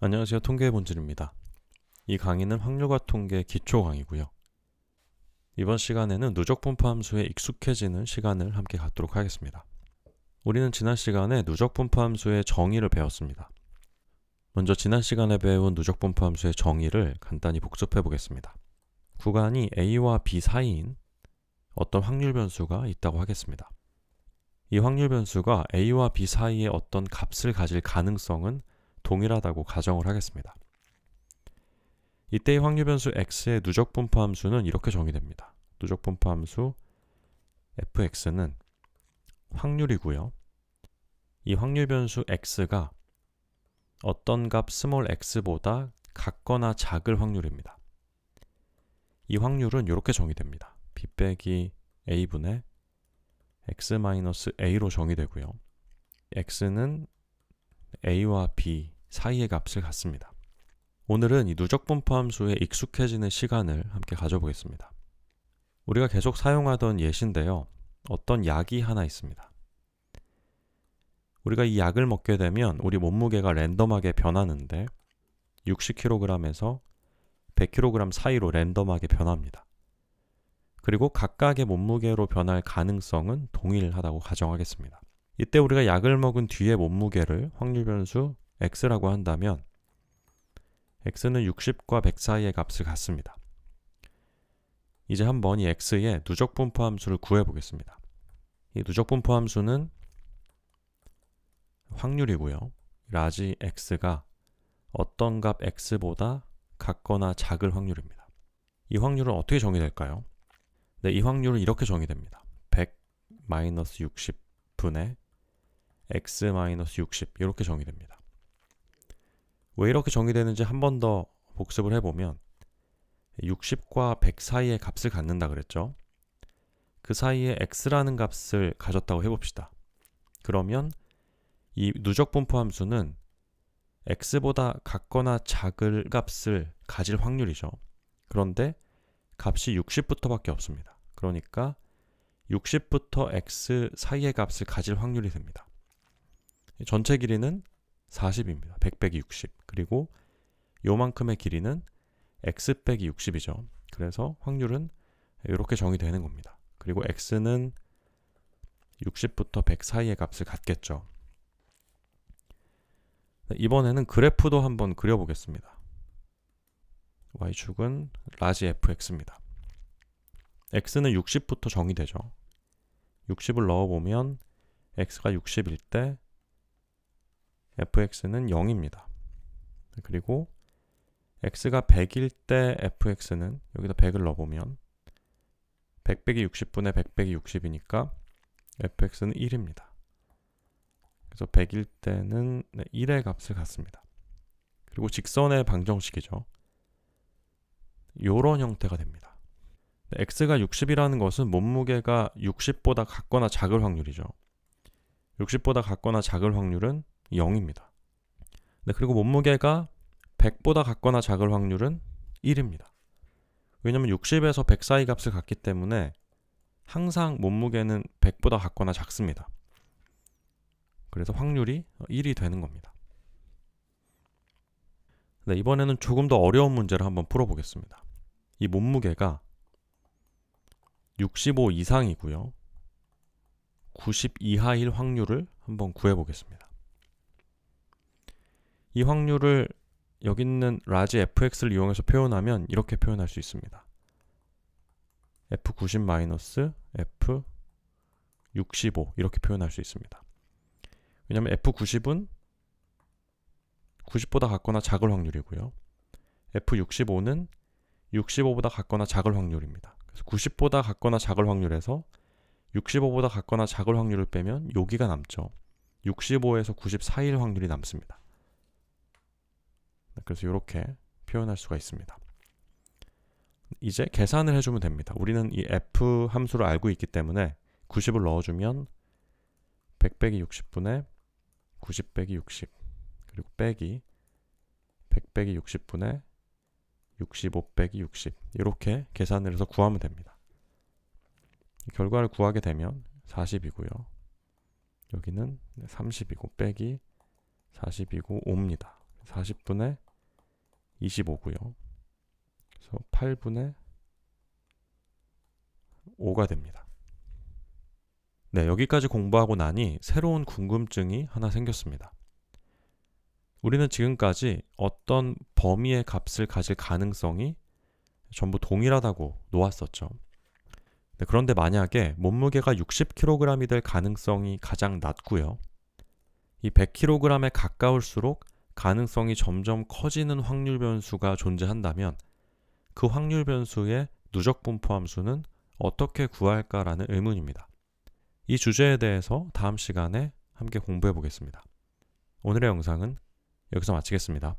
안녕하세요. 통계의 본질입니다. 이 강의는 확률과 통계 기초 강의고요. 이번 시간에는 누적 분포 함수에 익숙해지는 시간을 함께 갖도록 하겠습니다. 우리는 지난 시간에 누적 분포 함수의 정의를 배웠습니다. 먼저 지난 시간에 배운 누적 분포 함수의 정의를 간단히 복습해 보겠습니다. 구간이 a와 b 사이인 어떤 확률 변수가 있다고 하겠습니다. 이 확률 변수가 a와 b 사이에 어떤 값을 가질 가능성은 동일하다고 가정을 하겠습니다. 이때의 확률 변수 x의 누적 분포 함수는 이렇게 정의됩니다. 누적 분포 함수 fx는 확률이고요. 이 확률 변수 x가 어떤 값 스몰 x보다 같거나 작을 확률입니다. 이 확률은 이렇게 정의됩니다. b 빼기 a분의 x 마이너스 a로 정의되고요. x는 a와 b 사이의 값을 갖습니다. 오늘은 이 누적 분포 함수에 익숙해지는 시간을 함께 가져보겠습니다. 우리가 계속 사용하던 예시인데요. 어떤 약이 하나 있습니다. 우리가 이 약을 먹게 되면 우리 몸무게가 랜덤하게 변하는데 60kg에서 100kg 사이로 랜덤하게 변합니다. 그리고 각각의 몸무게로 변할 가능성은 동일하다고 가정하겠습니다. 이때 우리가 약을 먹은 뒤에 몸무게를 확률 변수 x라고 한다면 x는 60과 100 사이의 값을 갖습니다. 이제 한번 이 x의 누적 분포 함수를 구해 보겠습니다. 이 누적 분포 함수는 확률이고요. 라지 x가 어떤 값 x보다 같거나 작을 확률입니다. 이 확률은 어떻게 정의될까요? 네, 이 확률은 이렇게 정의됩니다. 100 마이너스 60분의 x 마이너스 60 이렇게 정의됩니다. 왜 이렇게 정의되는지 한 번 더 복습을 해보면 60과 100 사이의 값을 갖는다 그랬죠. 그 사이에 x라는 값을 가졌다고 해봅시다. 그러면 이 누적 분포 함수는 x보다 같거나 작을 값을 가질 확률이죠. 그런데 값이 60부터밖에 없습니다. 그러니까 60부터 x 사이의 값을 가질 확률이 됩니다. 전체 길이는 40입니다. 100 빼기 60. 그리고 요만큼의 길이는 x 빼기 60이죠. 그래서 확률은 이렇게 정의되는 겁니다. 그리고 x는 60부터 100 사이의 값을 갖겠죠. 이번에는 그래프도 한번 그려보겠습니다. y축은 라지 fx입니다. x는 60부터 정의되죠. 60을 넣어보면 x가 60일 때 fx는 0입니다. 그리고 x가 100일 때 fx는 여기다 100을 넣어보면 100 빼기 60분의 100 빼기 60이니까 fx는 1입니다. 그래서 100일 때는 1의 값을 갖습니다. 그리고 직선의 방정식이죠. 요런 형태가 됩니다. x가 60이라는 것은 몸무게가 60보다 같거나 작을 확률이죠. 60보다 같거나 작을 확률은 0입니다. 네, 그리고 몸무게가 100보다 같거나 작을 확률은 1입니다. 왜냐면 60에서 100 사이 값을 갖기 때문에 항상 몸무게는 100보다 같거나 작습니다. 그래서 확률이 1이 되는 겁니다. 네, 이번에는 조금 더 어려운 문제를 한번 풀어보겠습니다. 이 몸무게가 65 이상이고요. 90 이하일 확률을 한번 구해보겠습니다. 이 확률을 여기 있는 라지 fx를 이용해서 표현하면 이렇게 표현할 수 있습니다. f90 마이너스 f65 이렇게 표현할 수 있습니다. 왜냐하면 f90은 90보다 같거나 작을 확률이고요. f65는 65보다 같거나 작을 확률입니다. 그래서 90보다 같거나 작을 확률에서 65보다 같거나 작을 확률을 빼면 여기가 남죠. 65에서 90 사이일 확률이 남습니다. 그래서 이렇게 표현할 수가 있습니다. 이제 계산을 해주면 됩니다. 우리는 이 f 함수를 알고 있기 때문에 90을 넣어주면 100 빼기 60분의 90 빼기 60 그리고 빼기 100 빼기 60분의 65 빼기 60 이렇게 계산을 해서 구하면 됩니다. 결과를 구하게 되면 40이고요. 여기는 30이고 빼기 40이고 5입니다. 40분의 25고요. 그래서 8분의 5가 됩니다. 네, 여기까지 공부하고 나니 새로운 궁금증이 하나 생겼습니다. 우리는 지금까지 어떤 범위의 값을 가질 가능성이 전부 동일하다고 놓았었죠. 네, 그런데 만약에 몸무게가 60kg이 될 가능성이 가장 낮고요. 이 100kg에 가까울수록 가능성이 점점 커지는 확률 변수가 존재한다면 그 확률 변수의 누적 분포 함수는 어떻게 구할까라는 의문입니다. 이 주제에 대해서 다음 시간에 함께 공부해 보겠습니다. 오늘의 영상은 여기서 마치겠습니다.